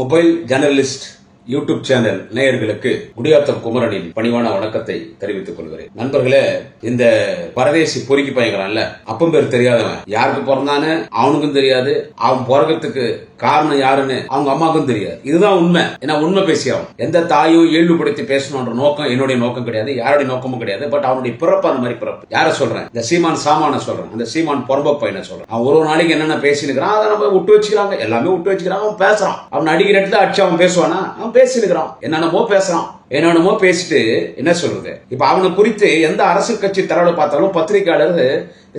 Mobile journalist YouTube channel நேயர்களுக்கு முடியாத்தம் குமரனின் பணிவான வணக்கத்தை தெரிவித்துக் கொள்கிறேன். நண்பர்களே இந்த பரதேசி பொறுக்கி பயங்கரான்ல அப்பம் பேர் தெரியாதவன் யாருக்கு பிறந்தான்னு அவனுக்கும் தெரியாது அவன் பிறக்கிறதுக்கு காரணம் யாருன்னு அவங்க அம்மாவுக்கும் தெரியாது. இதுதான் உண்மை. ஏன்னா உண்மை பேசியாகும் எந்த தாயும் இயல்புபடுத்தி பேசணுன்ற நோக்கம் என்னுடைய நோக்கம் கிடையாது யாருடைய நோக்கமும் கிடையாது பட் அவனுடைய பிறப்பு அந்த மாதிரி பிறப்பு. யார சொல்றேன்? இந்த சீமான் சாமான சொல்றேன். அந்த சீமான் பொறம்ப பையனை சொல்றேன். அவன் ஒரு ஒரு நாளைக்கு என்னென்ன பேசினுக்கிறான் அதை நம்ம விட்டு வச்சுக்கிறாங்க. எல்லாமே விட்டு வச்சுக்கிறான் அவன் பேசுறான். அவன் அடிக்கிற இடத்துல அடிச்சு அவன் பேசுவானா? அவன் பேசினுக்கிறான் என்னென்னமோ பேசுறான். என்னென்னமோ பேசிட்டு என்ன சொல்றது? இப்ப அவனை குறித்து எந்த அரசியல் கட்சி தரவுல பார்த்தாலும் பத்திரிகையாளர்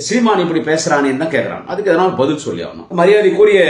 சீமான் இப்படி பேசுறானேன்னு தான் கேட்கிறான் அதுக்கு எதனால் பதில் சொல்லி ஆகணும். மரியாதைக்குரிய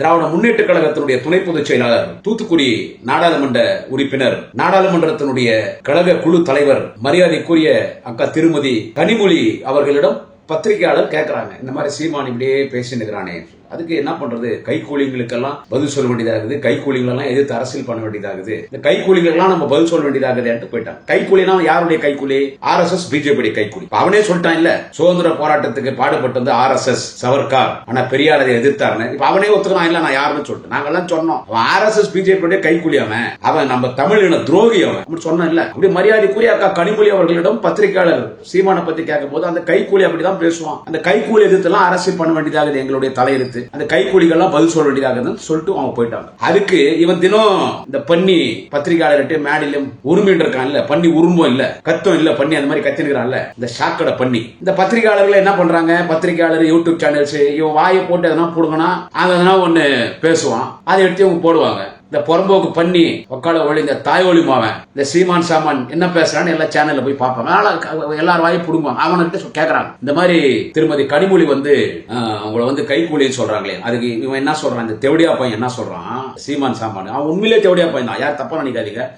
திராவிட முன்னேற்ற கழகத்தினுடைய துணை பொதுச் செயலாளர் தூத்துக்குடி நாடாளுமன்ற உறுப்பினர் நாடாளுமன்றத்தினுடைய கழக குழு தலைவர் மரியாதைக்குரிய அக்கா திருமதி கனிமொழி அவர்களிடம் பத்திரிகையாளர் கேட்கிறாங்க இந்த மாதிரி சீமான் இப்படியே பேசினுக்கிறானே அதுக்கு என்ன பண்றது? கைக்கூலிங்களுக்கெல்லாம் பதில் சொல்ல வேண்டியதாகுது. கைகூலிங்களெல்லாம் எதிர்த்து அரசியல் பண்ண வேண்டியதாகுது. இந்த கைக்கூலிகளுக்கெல்லாம் நம்ம பதில் சொல்ல வேண்டியதாகுதுன்ட்டு போயிட்டான் கைகூலினா யாருடைய கைக்கூலி ஆர் எஸ் எஸ் பிஜேபி கைக்கூலி அவனே சொல்லிட்டான் இல்ல சுதந்திர போராட்டத்துக்கு பாடுபட்டது ஆர் எஸ் எஸ் சவர்கார் ஆனா பெரியார் அதை எதிர்த்தாருன்னு. இப்ப அவனே ஒத்துக்கிறான். இல்ல நான் யாருன்னு சொல்லிட்டு. நாங்கெல்லாம் சொன்னோம். அவன் ஆர் எஸ் எஸ் பிஜேபி கைக்கூலி அவன். அவன் நம்ம தமிழின துரோகி அவன். அப்படி சொன்னோம் இல்ல அப்படி மரியாதைக்குரிய அக்கா கனிமொழி அவர்களிடம் பத்திரிகையாளர் சீமானை பத்தி கேட்கும் போது அந்த கைக்கூலி அப்படிதான் பேசுவான். அந்த கைக்கூலி எதிர்த்தெல்லாம் அரசியல் பண்ண வேண்டியதாகுது எங்களுடைய தலையெழுத்து. அந்த கைக்கூலிகள்லாம் பதில் சொல்ல வேண்டியதாகுதுன்னு சொல்லிட்டு அவங்க போயிட்டாங்க. அதுக்கு இவன் தினம் இந்த பண்ணி பத்திரிகையாளர்கிட்ட மேடையிலும் உருமின்னு இருக்கான் இல்ல பண்ணி உரும்பும் இல்ல கத்தம் இல்ல பண்ணி அந்த மாதிரி கத்தினுக்கிறான்ல இந்த ஷாக்கடை பண்ணி இந்த பத்திரிகையாளர்கள் என்ன பண்றாங்க? பத்திரிகையாளர் யூடியூப் சேனல்ஸ் இவன் வாயை போட்டு எதனா போடுங்கன்னா அது எதனா ஒன்னு பேசுவான் அதை எடுத்து இவங்க போடுவாங்க. இந்த புறம்போக்கு பண்ணி உக்கால ஒளி இந்த தாய் ஒளி மாவன் இந்த சீமான் சாமான் என்ன பேசுறான்னு எல்லா சேனல்ல போய் பார்ப்பான். எல்லாரும் வாயும் புடுங்குவாங்க அவன்கிட்ட கேட்கறாங்க இந்த மாதிரி திருமதி கனிமொழி வந்து அவங்கள வந்து கைக்கூலின்னு சொல்றாங்களே. அதுக்கு இவன் என்ன சொல்றான்? இந்த தெவடியா பையன் என்ன சொல்றான்? சீமான் சாமான். அவன் உண்மையிலே தெவடியா பையன் தான். யார் தப்பா நினைக்காதீங்க.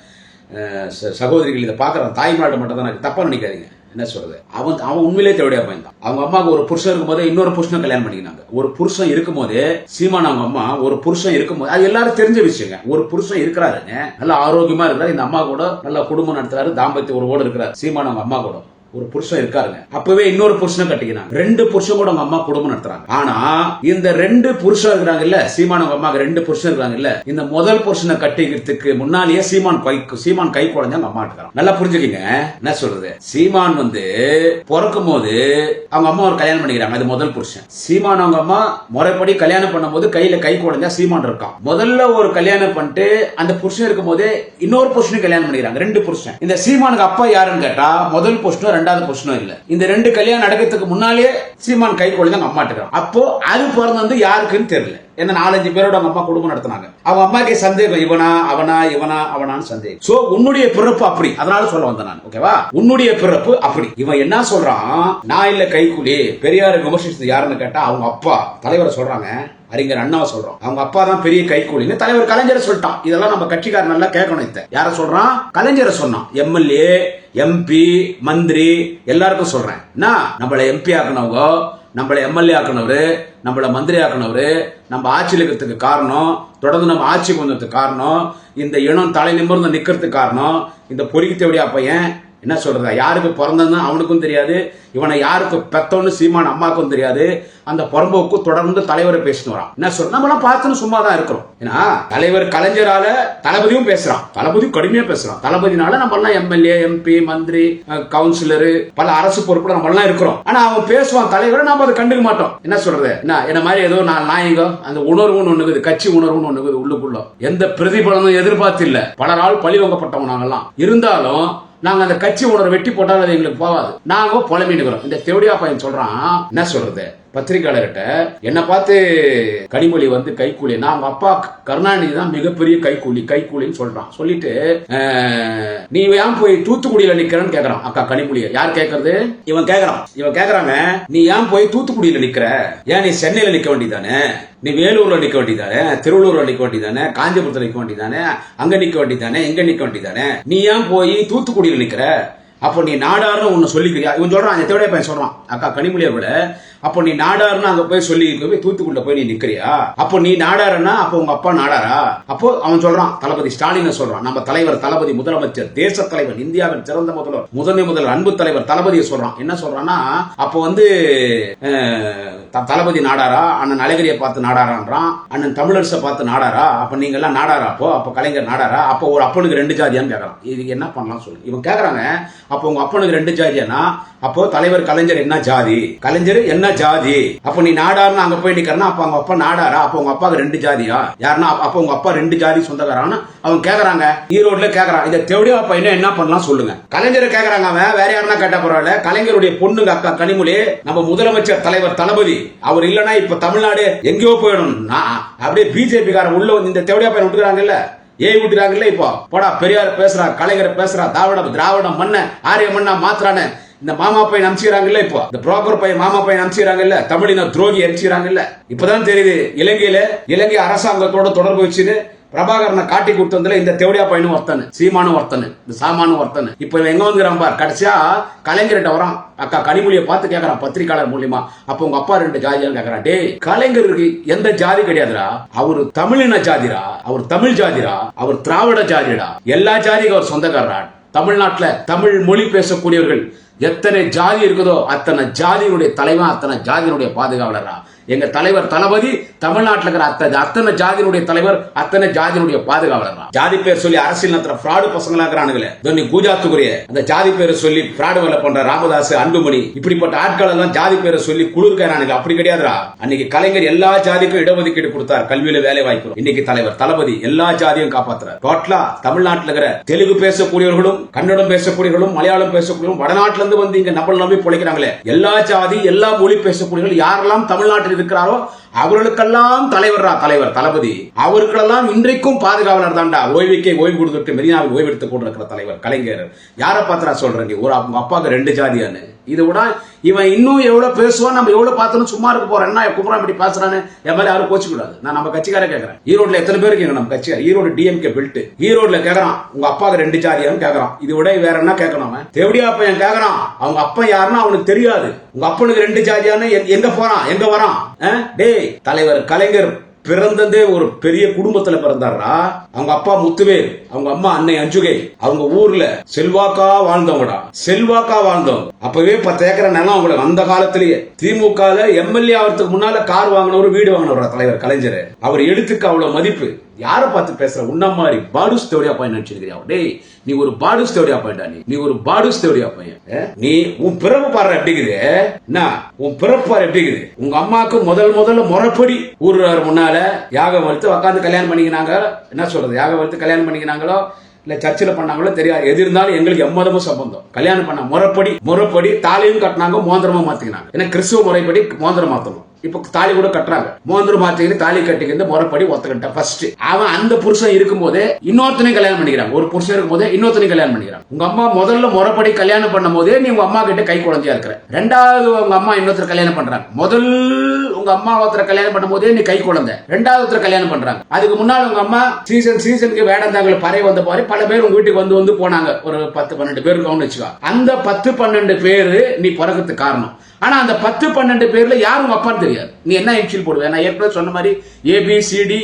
ச- சகோதரிகள் இதை பாக்குறான் தாய்மாடு மட்டும் தான் தப்பா நினைக்காதீங்க. என்ன சொல்றது? அவன் அவன் உண்மையிலே தேவையா பையன் தான். அவங்க அம்மாவுக்கு ஒரு புருஷன் இருக்கும்போது இன்னொரு புருஷனை கல்யாணம் பண்ணிக்கினாங்க. ஒரு புருஷன் இருக்கும்போது சீமான் அவங்க அம்மா ஒரு புருஷன் இருக்கும்போது அது எல்லாரும் தெரிஞ்ச விஷயங்க. ஒரு புருஷன் இருக்கிறாருங்க நல்ல ஆரோக்கியமா இருக்கிறாரு இந்த அம்மா கூட நல்ல குடும்பம் நடத்துறாரு தாம்பத்திய உறவோடு இருக்கிறாரு சீமான் அவங்க அம்மா கூட. ஒரு புருஷன் இருக்காருங்க. அப்பவே இன்னொரு புருஷனை கட்டிக்கிறாங்க ரெண்டு புருஷன் கூட அவங்க அம்மா குடும்பம் நடத்துறாங்க. ஆனா இந்த ரெண்டு புருஷன் இருக்கிறாங்க இல்ல சீமான் அவங்க அம்மாக்கு ரெண்டு புருஷன் இருக்காங்க இல்ல இந்த முதல் புருஷனை கட்டிக்கிறதுக்கு முன்னாலேயே சீமான் கை சீமான் கை குழந்தை அவங்க அம்மா இருக்காங்க நல்லா புரிஞ்சுக்கீங்க. என்ன சொல்றது? சீமான் வந்து பிறக்கும் போது அவங்க அம்மா ஒரு கல்யாணம் பண்ணிக்கிறாங்க. அது முதல் புருஷன். சீமான் அவங்க அம்மா முறைப்படி கல்யாணம் பண்ணும்போது கையில கை குழந்தை சீமான் இருக்கான். முதல்ல ஒரு கல்யாணம் பண்ணிட்டு அந்த புருஷன் இருக்கும் போதே இன்னொரு புருஷனுக்கு கல்யாணம் பண்ணிக்கிறாங்க. ரெண்டு புருஷன். இந்த சீமானுக்கு அப்பா யாருன்னு கேட்டா முதல் புருஷன் ரெண்டாவது கொஸ்டினும் இல்ல. இந்த ரெண்டு கல்யாணம் நடக்கிறதுக்கு முன்னாலேயே சீமான் கை குழந்தை அவங்க அம்மா அப்போ அது பிறந்தது யாருக்குன்னு தெரியல. என்ன நாலஞ்சு பேரோட அவங்க அம்மா குடும்பம் நடத்தினாங்க. அவங்க அம்மாக்கே சந்தேகம் இவனா அவனா இவனா அவனான்னு சந்தேகம். சோ உன்னுடைய பிறப்பு அப்படி. அதனால சொல்ல வந்தேன் நான். ஓகேவா உன்னுடைய பிறப்பு அப்படி. இவன் என்ன சொல்றான்? நான் இல்ல கைக்கூலி பெரியார் விமர்சிச்சது யாருன்னு கேட்டா அவங்க அப்பா. தலைவரை சொல்றாங்க. அறிஞர் அண்ணாவை சொல்றோம் அவங்க அப்பா தான் பெரிய கைக்கூலின்னு தலைவர் கலைஞரை சொல்லிட்டான். இதெல்லாம் நம்ம கட்சிக்காரன் நல்லா கேட்கணும் இத்த யார சொல்றான்? கலைஞரை சொன்னான். எம்எல்ஏ எம்பி மந்திரி எல்லாருக்கும் சொல்றேன். என்ன? எம்பி ஆக்கினவங்க நம்மள எம்எல்ஏ ஆக்கினவரு நம்மள மந்திரி ஆக்கினவரு நம்ம ஆட்சியில் இருக்கிறதுக்கு காரணம் தொடர்ந்து நம்ம ஆட்சிக்கு வந்ததுக்கு காரணம் இந்த இனம் தலை நிமிர்ந்து நிற்கிறதுக்கு காரணம் இந்த பொறுக்கி தேவடியா பையன் என்ன சொல்றதா? யாருக்கு பிறந்ததுன்னு அவனுக்கும் தெரியாது. இவனை யாருக்கு பெத்தோன்னு சீமான் அம்மாக்கும் தெரியாது. அந்த புறம்போக்கு தொடர்ந்து தலைவரை பேசிட்டு வரான். என்ன சொல்ற நம்மளாம் பார்த்துன்னு சும்மா தான் இருக்கிறோம். ஏன்னா தலைவர் கலைஞரால தளபதியும் பேசுறான். தளபதியும் கடுமையா பேசுறான். தளபதினால நம்ம எல்லாம் எம்எல்ஏ எம்பி மந்திரி கவுன்சிலர் பல அரசு பொறுப்புல நம்ம எல்லாம் இருக்கிறோம். ஆனா அவன் பேசுவான். தலைவரை நாம அதை கண்டுக்க மாட்டோம். என்ன சொல்றது? என்ன என்ன மாதிரி ஏதோ நான் நாயகம் அந்த உணர்வுன்னு ஒண்ணுக்குது இருக்குது. கட்சி உணர்வுன்னு ஒண்ணுக்குது இருக்குது உள்ளுக்குள்ள. எந்த பிரதிபலனும் எதிர்பார்த்து இல்ல. பலரால் பழி வாங்கப்பட்டவங்க நாங்கெல்லாம். இருந்தாலும் நாங்க அந்த கட்சி உணர்வு வெட்டி போட்டாலும் அது எங்களுக்கு போகாது. நாங்க புலம்பினுக்கிறோம் இந்த தெவடியா பையன் சொல்றான் என்ன சொல்றது? பத்திரிகையாளர்கிட்ட என்ன பார்த்து கனிமொழி வந்து கைக்கூலி நான் அவங்க அப்பா கருணாநிதி தான் மிகப்பெரிய கைக்கூலி கைக்கூலின்னு சொல்றான். சொல்லிட்டு நீ ஏன் போய் தூத்துக்குடியில நிக்கிறன்னு கேக்குறான். அக்கா கனிமொழிய யார் கேக்குறது? இவன் கேக்குறான். இவன் கேக்குறாங்க நீ ஏன் போய் தூத்துக்குடியில நிக்கிற? ஏன் நீ சென்னையில நிக்க வேண்டியதானே? நீ வேலூர்ல நிக்க வேண்டியதானே? திருவள்ளூர்ல நிக்க வேண்டியதானே? காஞ்சிபுரத்துல நிக்க வேண்டியதானே? அங்க நிக்க வேண்டியதானே? எங்க நிக்க வேண்டியதானே? நீ ஏன் போய் தூத்துக்குடியில நிக்கிற? அப்போ நீ நாடாருன்னு ஒன்னு சொல்லிக்கிறியா? இவன் சொல்றான் அந்த தேவையா பையன் சொல்றான். அக்கா கனிமொழியை விட அப்போ நீ நாடாருன்னு அங்க போய் சொல்லி போய் தூத்துக்குள்ள போய் நீ நிக்கிறியா? அப்போ நீ நாடாருன்னா அப்போ உங்க அப்பா நாடாரா? அப்போ அவன் சொல்றான் தளபதி ஸ்டாலின் சொல்றான். நம்ம தலைவர் தளபதி முதலமைச்சர் தேச தலைவர் இந்தியாவின் சிறந்த முதல்வர் முதன்மை முதல்வர் அன்பு தலைவர் தளபதியை சொல்றான். என்ன சொல்றான்னா அப்போ வந்து த- தளபதி நாடாரா? அண்ணன் அழகிரியை பார்த்து நாடாரான்றான். அண்ணன் தமிழரசை பார்த்து நாடாரா? அப்ப நீங்க எல்லாம் நாடாரா அப்போ? அப்போ கலைஞர் நாடாரா? அப்போ ஒரு அப்பனுக்கு ரெண்டு ஜாதியான்னு கேட்கறான் இதுக்கு என்ன பண்ணலாம் சொல்லு. இவன் கேக்குறாங்க அப்போ உங்க அப்பனுக்கு ரெண்டு ஜாதியானா? அப்போ தலைவர் கலைஞர் என்ன ஜாதி? கலைஞர் என்ன ஜாதி? அப்போ நீ நாடாருன்னு அங்க போய் நிக்கிறனா அப்ப அவங்க அப்பா நாடாரா? அப்போ உங்க அப்பாவுக்கு ரெண்டு ஜாதியா? யாருன்னா அப்ப- அப்போ உங்க அப்பா ரெண்டு ஜாதி சொந்தக்காரான்னு அவங்க கேக்குறாங்க. ஈரோட்ல கேக்குறான். இதை தேவையா அப்ப என்ன என்ன பண்ணலாம் சொல்லுங்க. கலைஞரை கேக்குறாங்க அவன். வேற யாருன்னா கேட்டால் பரவாயில்ல. கலைஞருடைய பொண்ணுங்க அக்கா கனிமொழி நம்ம முதலமைச்சர் தலைவர் தளபதி. அவர் இல்லனா இப்ப தமிழ்நாடு எங்கேயோ போயிடும் நான் அப்படியே பிஜேபி காரன் உள்ள வந்து இந்த தேவையா பையன் விட்டுறாங்கல்ல ஏய் விட்டுறாங்கல்ல இப்போ? போடா பெரியார் பேசுறா கலைஞர் பேசுறா திராவிடம் திராவிடம் மண்ண ஆரிய மண்ணா மாத்துறானு இந்த மாமா பையன் அமைச்சிக்கிறாங்கல்ல இப்போ? இந்த புரோக்கர் பையன் மாமா பையன் அமைச்சிக்கிறாங்கல்ல தமிழின துரோகி அனுப்பிச்சுறாங்கல்ல இப்பதான் தெரியுது இலங்கையில இலங்கை அரசாங்கத்தோட தொடர்பு வச்சுன்னு பிரபாகரனை காட்டி கொடுத்ததுல இந்த தேவடியா பையனும் ஒருத்தனு சீமானும் ஒருத்தனு இந்த சாமானும் ஒருத்தனு. இப்ப இவன் எங்க வந்துக்கிறான் பார்? கடைசியா கலைஞர்கிட்ட வரான். அக்கா கனிமொழியை பார்த்து கேக்குறான் பத்திரிக்கையாளர் மூலியமா. அப்ப உங்க அப்பா ரெண்டு ஜாதியான்னு கேட்கறான் டேய் கலைஞருக்கு எந்த ஜாதி கிடையாதுடா. அவர் தமிழின ஜாதிரா அவர் தமிழ் ஜாதிரா அவர் திராவிட ஜாதிடா. எல்லா ஜாதிக்கும் அவர் சொந்தக்காரரா. தமிழ்நாட்டுல தமிழ் மொழி பேசக்கூடியவர்கள் எத்தனை ஜாதி இருக்குதோ அத்தனை ஜாதியினுடைய தலைவன் அத்தனை ஜாதியினுடைய பாதுகாவலரா. எங்க தலைவர் தளபதி தமிழ்நாட்டில் இருக்கிற அத்தனை அத்தனை ஜாதியினுடைய தலைவர் அத்தனை ஜாதியினுடைய பாதுகாவலர் ஜாதி பேர் சொல்லி அரசியல் நடத்துற ஃப்ராடு பசங்களா இருக்கிறானுங்களே. கூஜாத்துக்குரிய அந்த ஜாதி பேரை சொல்லி ஃப்ராடு வேலை பண்ற ராமதாஸ் அன்புமணி இப்படிப்பட்ட ஆட்கள் எல்லாம் ஜாதி பேரை சொல்லி குளிர்கிறானுங்க அப்படி கிடையாதுடா. அன்னைக்கு கலைஞர் எல்லா ஜாதிக்கும் இடஒதுக்கீடு கொடுத்தார். கல்வியில வேலை வாய்ப்பு. இன்னைக்கு தலைவர் தளபதி எல்லா ஜாதியும் காப்பாத்துறார். டோட்டலா தமிழ்நாட்டில் இருக்கிற தெலுங்கு பேசக்கூடியவர்களும் கன்னடம் பேசக்கூடியவர்களும் மலையாளம் பேசக்கூடியவர்களும் வடநாட்டுல இருந்து வந்து இங்க நம்ம நம்பி பிழைக்கிறாங்களே. எல்லா ஜாதி எல்லா மொழி பேசக்கூடியவர்கள் யாரெல்லாம் தமிழ்நாட்டில் இருக்கிறாரோ அவர்களுக்கெல்லாம் தலைவர்ரா தலைவர் தளபதி. அவருக்கெல்லாம் இன்றைக்கும் பாதுகாவலர் தான்டா ஓய்வுக்கே ஓய்வு கொடுத்துட்டு மெரினாவில் ஓய்வெடுத்து கொண்டிருக்கிற தலைவர் கலைஞர். யாரை பாத்திரா சொல்றீங்க ஒரு அவங்க அப்பாவுக்கு ரெண்டு ஜாதியான்னு இதை விட இவன் இன்னும் எவ்வளவு பேசுவான் நம்ம எவ்வளவு பார்த்தோம் சும்மா இருக்க போறோம் என்ன குமரன் இப்படி பேசுறான்னு என் மேலே யாரும் கோச்சு கூடாது நான் நம்ம கட்சிக்கார கேட்கறேன். ஈரோட்ல எத்தனை பேர் இருக்கீங்க நம்ம கட்சிக்கார ஈரோடு டிஎம்கே பில்ட் ஈரோட்ல கேட்கறான். உங்க அப்பாவுக்கு ரெண்டு ஜாதியான்னு கேட்கறான். இது விட வேற என்ன கேட்கணும் அவன்? தேவடியா பையன் கேட்கறான். அவங்க அப்பா யாருன்னா அவனுக்கு தெரியாது. உங்க அப்பனுக்கு ரெண்டு ஜாதியான்னு எங்க- போறான்? எங்க வரான்? ஆ? டேய் தலைவர் கலைஞர் பிறந்ததே ஒரு பெரிய குடும்பத்துல பிறந்தாரா அவங்க அப்பா முத்துவேல் அவங்க அம்மா அன்னை அஞ்சுகை. அவங்க ஊர்ல செல்வாக்கா வாழ்ந்தவங்கடா. செல்வாக்கா வாழ்ந்தவங்க. அப்பவே பத்து ஏக்கர் நிலம் அவங்களுக்கு அந்த காலத்திலேயே. திமுக எம்எல்ஏ ஆகிறதுக்கு முன்னால கார் வாங்கினவர் வீடு வாங்கினவர் தலைவர் கலைஞர். அவர் எழுத்துக்கு அவ்வளவு மதிப்பு. யாரை பார்த்து பேசுற? உன்ன மாதிரி பாடு தேவடியா பையன் நினைச்சிருக்கிறியா டேய் நீ ஒரு பாடு ஸ்டோரியா பையன்டா நீ? நீ ஒரு பாடு ஸ்டோரியா பையன் நீ உன் பிறப்பு பாரு எப்படி இருக்குது? என்ன? உன் பிறப்பு பாரு எப்படி இருக்குது? உங்க அம்மாக்கு முதல் முதல்ல முறைப்படி ஊர்றாரு முன்னால. யாகம் வளர்த்து உட்காந்து கல்யாணம் பண்ணிக்கினாங்க என்ன சொல்றது? யாகம் வளர்த்து கல்யாணம் பண்ணிக்கினாங்களோ? இல்ல சர்ச்சில் பண்ணாங்களோ தெரியாது. எது இருந்தாலும் எங்களுக்கு எம்மதமும் சம்பந்தம். கல்யாணம் பண்ண முறைப்படி முறைப்படி தாலையும் கட்டினாங்க மோந்திரமா மாத்திக்கினாங்க. ஏன்னா கிறிஸ்துவ முறைப்படி மோந்திரம் மாத்தணும். இப்ப தாலி கூட கட்டுறாங்க. மோந்திரம் மாத்திக்கிட்டு தாலி கட்டிக்கிறது முறைப்படி ஒத்துக்கிட்டான் ஃபர்ஸ்ட் அவன் அந்த புருஷன் இருக்கும்போதே இன்னொருத்தனையும் கல்யாணம் பண்ணிக்கிறாங்க ஒரு புருஷன் இருக்கும்போதே இன்னொருத்தனையும் கல்யாணம் பண்ணிக்கிறாங்க உங்க அம்மா முதல்ல முறைப்படி கல்யாணம் பண்ணும் போதே நீ உங்க அம்மா கிட்ட கை குழந்தையா இருக்கிற. ரெண்டாவது உங்க அம்மா இன்னொருத்தர் கல்யாணம் பண்றாங்க. முதல் உங்க அம்மா ஒருத்தர் கல்யாணம் பண்ணும் போதே நீ கை குழந்தை. ரெண்டாவது ஒருத்தர் கல்யாணம் பண்றாங்க. அதுக்கு முன்னாடி உங்க அம்மா சீசன் சீசனுக்கு வேடந்தாங்கள பறை வந்த மாதிரி பல பேர் உங்க வீட்டுக்கு வந்து வந்து போனாங்க. ஒரு பத்து பன்னெண்டு பேர் கவுன் வச்சுக்கோ. அந்த பத்து பன்னெண்டு பேரு நீ பிறகுறதுக்கு காரணம். ஆனால் அந்த பத்து பன்னெண்டு பேரில் யாரும் உங்க அப்பான்னு தெரியாது. நீ என்ன இன்ஷியல் போடுவேன் நான் ஏற்கனவே சொன்ன மாதிரி A B C D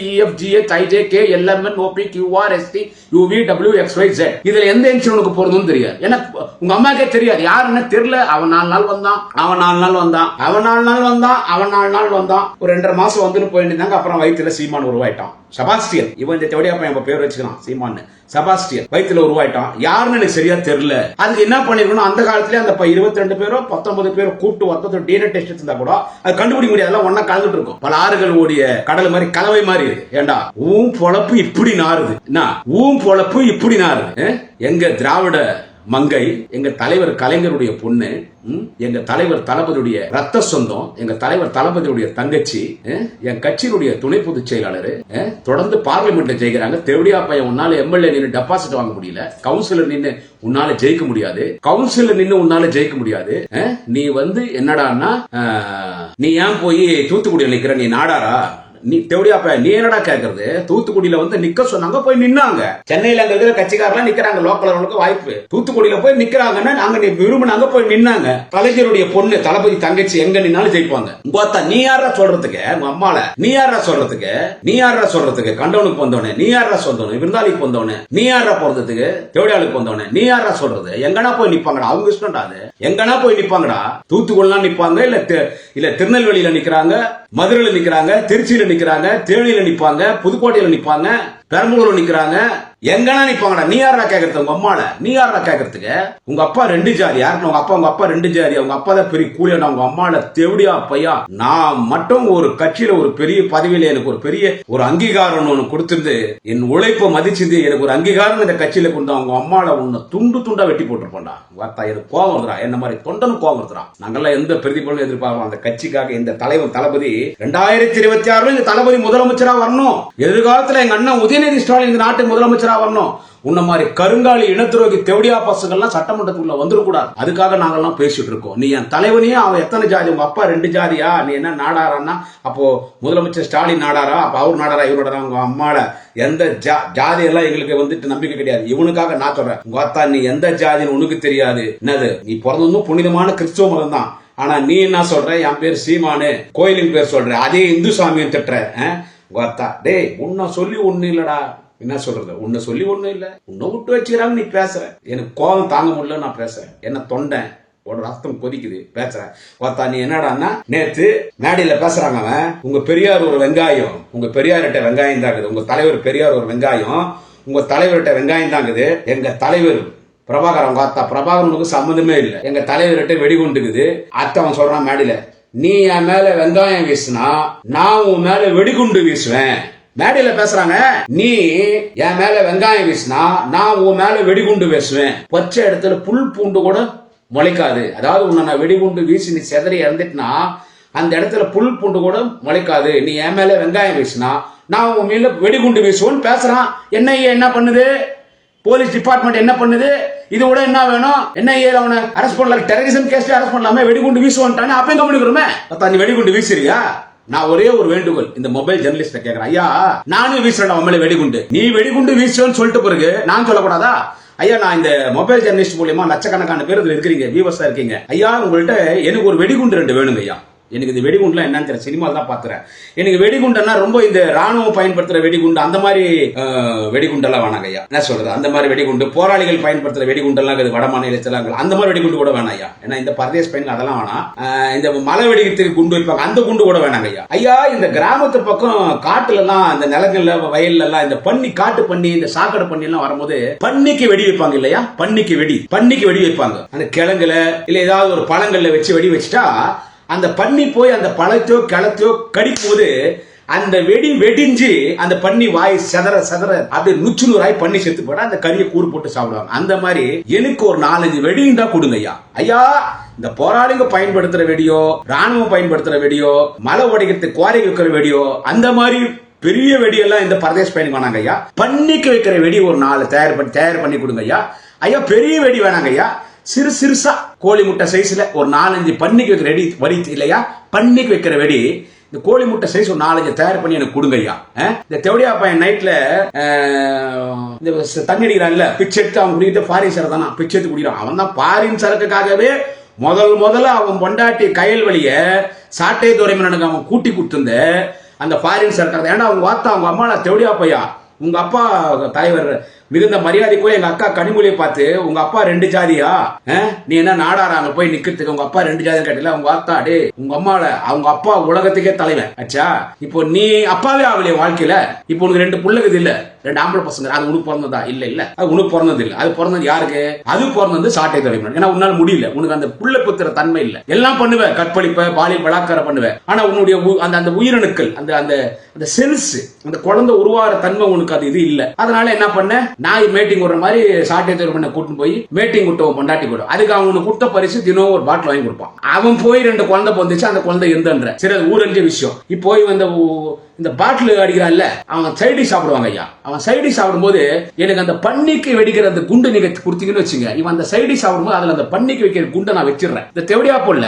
I J K L M N O P Q R S T U V W X Y Z இதுல எந்த இன்ஷியல் உனக்கு போறதுன்னு தெரியாது. ஏன்னா உங்க அம்மாக்கே தெரியாது. யாருன்னு தெரியல. அவன் நாலு நாள் வந்தான். அவன் நாலு நாள் வந்தான். அவன் நாலு நாள் வந்தான். அவன் நாலு நாள் வந்தான். ஒரு ரெண்டரை மாசம் வந்துட்டு போயிருந்தாங்க அப்புறம் வயிற்றுல சீமான் உருவாயிட்டான். சபாஸ்டியன். இவன் இந்த தேவடியா என் பேர் வச்சுக்கலாம் சீமான் சபாஸ்டியன். வயிற்றுல உருவாயிட்டான். யாருன்னு எனக்கு சரியா தெரியல. அதுக்கு என்ன பண்ணிருக்கணும்? அந்த காலத்துல அந்த இருபத்தி ரெண்டு பேரோ பத்தொன்பது பேரோ கூப்பிட்டு ஒருத்தர் டிஎன்ஏ டெஸ்ட் இருந்தா கூட அது கண்டுபிடிக்க முடியாது ஒன்னா கலந்துட்டு இருக்கும். பல ஆறுகள் ஓடிய கடல் மாதிரி கலவை மாதிரி இருக்கு. ஏண்டா? ஊம் பொழப்பு இப்படி நாறுது. என்ன? ஊம் பொழப்பு இப்படி எங்க திராவிட மங்கை எங்க தலைவர் கலைஞருடைய பொண்ணு எங்க தலைவர் தளபதியுடைய ரத்த சொந்தம் எங்க தலைவர் தளபதியுடைய தங்கச்சி என் கட்சியினுடைய துணை பொதுச் செயலாளர் தொடர்ந்து பார்லிமெண்ட்ல ஜெயிக்கிறாங்க. தெவடியா பையன் உன்னால எம்எல்ஏ நின்று டெபாசிட் வாங்க முடியல. கவுன்சிலர் நின்று உன்னால ஜெயிக்க முடியாது. கவுன்சிலர் நின்று உன்னால ஜெயிக்க முடியாது. நீ வந்து என்னடான்னா நீ ஏன் போய் தூத்துக்குடியில் நிக்கிற? நீ நாடாரா? நீ தேவடியாப்ப நீ என்னடா கேக்குறது? தூத்துக்குடியில வந்து நிக்க சொன்னாங்க போய் நின்னாங்க. சென்னையில அங்க இருக்கிற கட்சிக்காரெல்லாம் நிக்கிறாங்க லோக்கல் வாய்ப்பு. தூத்துக்குடியில போய் நிக்கிறாங்கன்னா நாங்க நீ விரும்பினாங்க போய் நின்னாங்க. கலைஞருடைய பொண்ணு தளபதி தங்கச்சி எங்க நின்னாலும் ஜெயிப்பாங்க. பார்த்தா நீ யாரா சொல்றதுக்கு? உங்க அம்மால. நீ யாரா சொல்றதுக்கு? நீ யாரா சொல்றதுக்கு? கண்டவனுக்கு வந்தவனே நீ யாரா சொந்தவனே? விருந்தாளிக்கு வந்தவனே நீ யாரா போறதுக்கு? தேவடியாளுக்கு வந்தவனே நீ யாரா சொல்றது? எங்கனா போய் நிப்பாங்கடா அவங்க இஷ்டம்டா அது. எங்கனா போய் நிப்பாங்கடா? தூத்துக்குடிலாம் நிப்பாங்க இல்ல இல்ல திருநெல்வேலியில நிக்கிறாங்க மதுரையில நிக்கிறாங்க திருச்சியில நிற்கிறாங்க தேனியில் நிற்பாங்க புதுக்கோட்டையில் நிற்பாங்க பெரம்பலூர்ல நிக்கிறாங்க. எங்கன்னா நிப்பாங்கடா. நீ யாரா கேக்குறது உங்க அம்மால. நீ யாரா கேக்குறதுக்கு? உங்க அப்பா ரெண்டு ஜாதி. யாருன்னு உங்க அப்பா உங்க அப்பா ரெண்டு ஜாதி. உங்க அப்பா தான் பெரிய கூலியா உங்க அம்மால தேவடியா பையா நான் மட்டும் ஒரு கட்சியில ஒரு பெரிய பதவியில எனக்கு ஒரு பெரிய ஒரு அங்கீகாரம் ஒண்ணு கொடுத்திருந்து என் உழைப்பை மதிச்சது எனக்கு ஒரு அங்கீகாரம் இந்த கட்சியில கொண்டு அவங்க அம்மால உன்னை துண்டு துண்டா வெட்டி போட்டிருப்போம்டா வார்த்தா எனக்கு கோவம் வருதுடா. என்ன மாதிரி தொண்டனும் கோவம் வருதுடா. நாங்கெல்லாம் எந்த பிரதிபலனும் எதிர்பார்க்கிறோம் அந்த கட்சிக்காக இந்த தலைவர் தளபதி ரெண்டாயிரத்தி இருபத்தி ஆறுல இந்த தளபதி முதலமைச்சரா வரணும். எதிர்காலத்துல எங்க அண்ணன் உதயநிதி ஸ்டாலின் இந்த நாட்டு முதலமைச்சராக வரணும். உன்ன மாதிரி கருங்காலி இனத்துரோகி தெவடியா பசங்கள்லாம் சட்டமன்றத்துக்குள்ள வந்துடக்கூடாது. அதுக்காக நாங்கள்லாம் பேசிட்டு இருக்கோம். நீ என் தலைவனையும் அவன் எத்தனை ஜாதி? உங்க அப்பா ரெண்டு ஜாதியா? நீ என்ன நாடாரான்னா? அப்போ முதலமைச்சர் ஸ்டாலின் நாடாரா? அப்போ அவர் நாடாரா? இவர் நாடாரா உங்க அம்மால. எந்த ஜா ஜாதியெல்லாம் எங்களுக்கு வந்துட்டு நம்பிக்கை கிடையாது. இவனுக்காக நான் சொல்றேன். உங்க அத்தா நீ எந்த ஜாதின்னு உனக்கு தெரியாது. என்னது? நீ பிறந்ததும் புனிதமான கிறிஸ்துவ மதம் தான் ஆனா நீ என்ன சொல்ற? என் பேர் சீமானு. கோயிலின் பேர் சொல்ற. அதே இந்து சாமியும் திட்டுற வார்த்தா டேய் உன்னை சொல்லி ஒண்ணு இல்லடா. என்ன சொல்றது? உன்னை சொல்லி ஒன்றும் இல்ல. உன்னை விட்டு வச்சுக்கிறாங்க நீ பேசுற எனக்கு கோபம் தாங்க முடியல நான் பேசுறேன் என்ன தொண்டை. ஒரு ரத்தம் கொதிக்குது. பேசுறேன் பார்த்தா நீ என்னடான்னா நேத்து மேடையில பேசுறாங்க அவன். உங்க பெரியார் ஒரு வெங்காயம். உங்க பெரியார்கிட்ட வெங்காயம் தாங்குது உங்க தலைவர் பெரியார் ஒரு வெங்காயம். உங்க தலைவர்கிட்ட வெங்காயம் தாங்குது எங்க தலைவர் பிரபாகரன் வார்த்தா பிரபாகரனுக்கு சம்மந்தமே இல்லை. எங்க தலைவர்கிட்ட வெடிகுண்டுக்குது அத்தை அவன் சொல்றான் மேடையில. நீ என் மேல வெங்காயம் வீசினா நான் உன் மேல வெடிகுண்டு வீசுவேன். மேடையில பேசுறாங்க நீ என் மேல வெங்காயம் வீசினா நான் உன் மேல வெடிகுண்டு வீசுவேன். பச்சை இடத்துல புல் பூண்டு கூட முளைக்காது. அதாவது உன்னை நான் வெடிகுண்டு வீசி நீ செதறி இறந்துட்டுனா அந்த இடத்துல புல் பூண்டு கூட முளைக்காது. நீ என் மேல வெங்காயம் வீசினா நான் உன் மேல வெடிகுண்டு வீசுவோன்னு பேசுறான். என்ஐஏ என்ன பண்ணுது? போலீஸ் டிபார்ட்மெண்ட் என்ன பண்ணுது? இது விட என்ன வேணும்? என்ன ஏன் அவனை அரெஸ்ட் பண்ணல டெரரிசம் கேஸ் அரெஸ்ட் பண்ணலாமே? வெடிகுண்டு வீசுவான்ட்டானே? அப்பயும் கம்முனுக்குறோமே நீ வெடிகுண்டு வீசுறியா? நான் ஒரே ஒரு வேண்டுகோள். இந்த மொபைல் ஜெர்னலிஸ்ட கேக்குறேன். ஐயா நானும் வீசுறேன் உன் மேல வெடிகுண்டு. நீ வெடிகுண்டு வீசுவேன்னு சொல்லிட்டு பிறகு நான் சொல்லக்கூடாதா? ஐயா நான் இந்த மொபைல் ஜெர்னலிஸ்ட் மூலியமா லட்சக்கணக்கான பேர் இருக்கிறீங்க வியூவர்ஸா இருக்கீங்க. ஐயா உங்கள்ட்ட எனக்கு ஒரு வெடிகுண்டு ரெண்டு வேணுங்க ஐயா எனக்கு இந்த வெடிகுண்டுலாம் என்னன்னு தெரியல. சினிமா தான் பாக்குறேன். எனக்கு வெடிகுண்டன்னா ரொம்ப இந்த ராணுவம் பயன்படுத்துற வெடிகுண்டு அந்த மாதிரி வெடிகுண்டெல்லாம் வேணாங்க ஐயா. என்ன சொல்றது? அந்த மாதிரி வெடிகுண்டு போராளிகள் பயன்படுத்துற வெடிகுண்டெல்லாம் இருக்குது வட மாநிலத்துல அந்த மாதிரி வெடிகுண்டு கூட வேணாம் ஐயா. ஏன்னா இந்த பரதேச பையன் அதெல்லாம் வேணாம். இந்த மலை வெடிக்கிறதுக்கு குண்டு வைப்பாங்க. அந்த குண்டு கூட வேணாங்க ஐயா. ஐயா இந்த கிராமத்து பக்கம் காட்டுல எல்லாம் அந்த நிலங்கள்ல வயல்ல எல்லாம் இந்த பன்னி காட்டு பண்ணி இந்த சாக்கடை பண்ணி எல்லாம் வரும்போது பன்னிக்கு வெடி வைப்பாங்க இல்லையா? பன்னிக்கு வெடி. பன்னிக்கு வெடி வைப்பாங்க. அந்த கிழங்குல இல்ல ஏதாவது ஒரு பழங்கள்ல வச்சு வெடி வச்சுட்டா அந்த பன்னி போய் அந்த பழத்தையோ கிளத்தையோ கடிக்கும்போது அந்த வெடி வெடிஞ்சு அந்த பன்னி வாய் செதற செதற அப்படியே நுச்சு நூறாய் பண்ணி செத்து போட்டா அந்த கறியை கூறு போட்டு சாப்பிடுவாங்க. அந்த மாதிரி எனக்கு ஒரு நாலஞ்சு வெடியும் தான் கொடுங்க ஐயா ஐயா இந்த போராளிங்க பயன்படுத்துற வெடியோ ராணுவம் பயன்படுத்துற வெடியோ மலை உடைக்கிறது குவாரி வைக்கிற வெடியோ அந்த மாதிரி பெரிய வெடியெல்லாம் இந்த பரதேஷ் பயணம் வேணாங்க ஐயா பன்னிக்கு வைக்கிற வெடி ஒரு நாலு தயார் பண்ணி தயார் பண்ணி கொடுங்க ஐயா ஐயா பெரிய வெடி வேணாங்க ஐயா சிறு சிறுசா கோழி முட்டை சைஸ்ல ஒரு நாலஞ்சு பன்னிக்கு வைக்கிற வெடி வரி இல்லையா? பன்னிக்கு வைக்கிற வெடி. இந்த கோழி முட்டை சைஸ் ஒரு நாலஞ்சு தயார் பண்ணி எனக்கு கொடுங்க ஐயா. இந்த தெவடியா பையன் நைட்ல இந்த தண்ணி அடிக்கிறான்ல பிச்சை எடுத்து அவன் குடிக்கிட்டு ஃபாரின் சரக்கு தானா? பிச்சை எடுத்து குடிக்கிறான். அவன் தான் ஃபாரின் சரக்குக்காகவே முதல் முதல்ல அவன் பொண்டாட்டி கயல் வழிய சாட்டை துறைமனுக்கு அவன் கூட்டி கொடுத்துருந்த அந்த ஃபாரின் சரக்கு ஏன்னா அவங்க வார்த்தை அவங்க அம்மா நான் தெவடியா பையா. உங்க அப்பா தலைவர் மிகுந்த மரியாதைக்குள்ள எங்க அக்கா கனிமொழியை பார்த்து உங்க அப்பா ரெண்டு ஜாதியா? நீ என்ன நாடாரா? அங்க போய் நிக்கிறதுக்கு உங்க அப்பா ரெண்டு ஜாதி கேட்டல? உங்க அத்தா டே உங்க அம்மால அவங்க அப்பா உலகத்துக்கே தலைவன். அச்சா இப்போ நீ அப்பாவே ஆகலையே வாழ்க்கையில? இப்போ உனக்கு ரெண்டு பிள்ளைகள் இல்ல? ரெண்டு ஆம்பளை பசங்க. அது உனக்கு பிறந்ததா? இல்ல இல்ல. அது உனக்கு பிறந்தது இல்ல. அது பிறந்தது யாருக்கு? அது பிறந்தது சாட்டை தலைவன் ஏன்னா உன்னால முடியல. உனக்கு அந்த புள்ள புத்திர தன்மை இல்ல. எல்லாம் பண்ணுவ கற்பழிப்ப பாலியல் பலாக்காரம் பண்ணுவ ஆனா உன்னுடைய உ- அந்த அந்த உயிரணுக்கள் அந்த அந்த அந்த செல்ஸ் அந்த குழந்தை உருவாகிற தன்மை உனக்கு அது இது இல்ல. அதனால என்ன பண்ண? நாய் மேட்டிங் விடுற மாதிரி சாட்டை தேர்வு பண்ண கூட்டிட்டு போய் மேட்டிங் விட்டவன் பொண்டாட்டி கூட அதுக்கு அவனுக்கு கொடுத்த பரிசு தினம் ஒரு பாட்டில் வாங்கி கொடுப்பான். அவன் போய் ரெண்டு குழந்தை பொந்துச்சு அந்த குழந்தை எந்தன்ற சரி அது ஊரஞ்ச விஷயம். இப்போ போய் இந்த பாட்டில் அடிக்கிறான்ல அவன் சைடி சாப்பிடுவாங்க ஐயா. அவன் சைடி சாப்பிடும்போது எனக்கு அந்த பன்னிக்கு வெடிக்கிற அந்த குண்டு நீங்க கொடுத்தீங்கன்னு வச்சுங்க. இவன் அந்த சைடி சாப்பிடும்போது அதுல அந்த பன்னிக்கு வைக்கிற குண்டை நான் வச்சிடுறேன். இந்த தெவடியா போல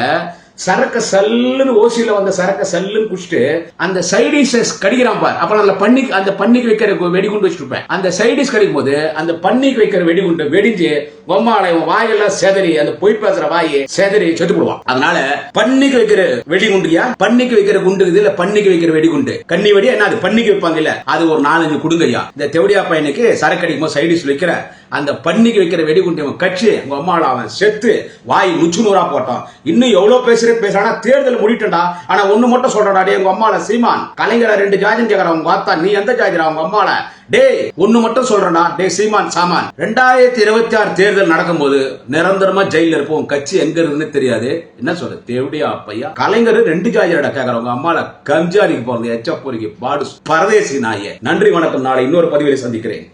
சரக்க சல்லுன்னு ஓசியில வந்த சரக்க சல்லுன்னு குடிச்சிட்டு அந்த சைடிஷஸ் கடிக்கிறான் பார். அப்ப அந்த பண்ணி அந்த பண்ணிக்கு வைக்கிற வெடிகுண்டு வச்சிருப்பேன். அந்த சைடிஷ் கடிக்கும் போது அந்த பண்ணிக்கு வைக்கிற வெடிகுண்டு வெடிஞ்சு பொம்மாளை வாயெல்லாம் செதறி அந்த பொய் பேசுற வாயை செதறி செத்து போடுவான். அதனால பண்ணிக்கு வைக்கிற வெடிகுண்டுயா பண்ணிக்கு வைக்கிற குண்டு இது இல்ல பண்ணிக்கு வைக்கிற வெடிகுண்டு? கன்னி வெடி என்ன அது? பண்ணிக்கு வைப்பாங்க இல்ல. அது ஒரு நாலஞ்சு குடுங்கய்யா இந்த தெவடியா பையனுக்கு சரக்கு அடிக்கும் போது சைடிஷ் வைக்கிற அந்த பண்ணிக்கு வைக்கிற வெடிகுண்டு இவன் கட்சி உங்க அம்மால அவன் செத்து வாய் நுச்சு நூறா போட்டான். இன்னும் எவ்வளவு பேசுற பேசுறானா தேர்தல் முடிட்டா ஆனா ஒண்ணு மட்டும் சொல்றடா டே உங்க அம்மால சீமான் கலைஞர ரெண்டு ஜாதியும் கேக்குற உங்க வாத்தா நீ எந்த ஜாதிரா உங்க அம்மால? டேய் ஒண்ணு மட்டும் சொல்றேன்டா டே சீமான் சாமான். ரெண்டாயிரத்தி இருபத்தி ஆறு தேர்தல் நடக்கும்போது நிரந்தரமா ஜெயில இருப்போம். கட்சி எங்க இருக்குன்னு தெரியாது. என்ன சொல்ற தேவடியா அப்பையா? கலைஞர் ரெண்டு ஜாதியோட கேட்கற உங்க அம்மால கம்ஜாரிக்கு போறது எச்ச பொறிக்கு பாடு பரதேசி நாயே. நன்றி வணக்கம். நாளை இன்னொரு பதிவிலை சந்திக்கிறேன்.